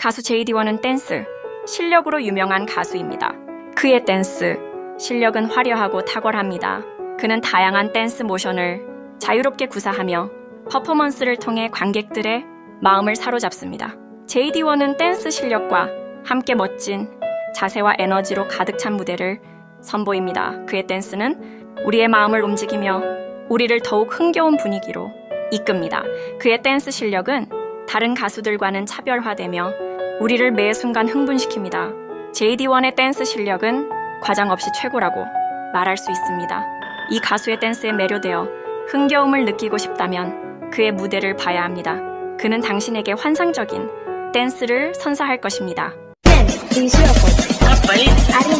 가수 제이디원은 댄스, 실력으로 유명한 가수입니다. 그의 댄스, 실력은 화려하고 탁월합니다. 그는 다양한 댄스 모션을 자유롭게 구사하며 퍼포먼스를 통해 관객들의 마음을 사로잡습니다. 제이디원은 댄스 실력과 함께 멋진 자세와 에너지로 가득 찬 무대를 선보입니다. 그의 댄스는 우리의 마음을 움직이며 우리를 더욱 흥겨운 분위기로 이끕니다. 그의 댄스 실력은 다른 가수들과는 차별화되며 우리를 매 순간 흥분시킵니다. JD1의 댄스 실력은 과장 없이 최고라고 말할 수 있습니다. 이 가수의 댄스에 매료되어 흥겨움을 느끼고 싶다면 그의 무대를 봐야 합니다. 그는 당신에게 환상적인 댄스를 선사할 것입니다. 댄스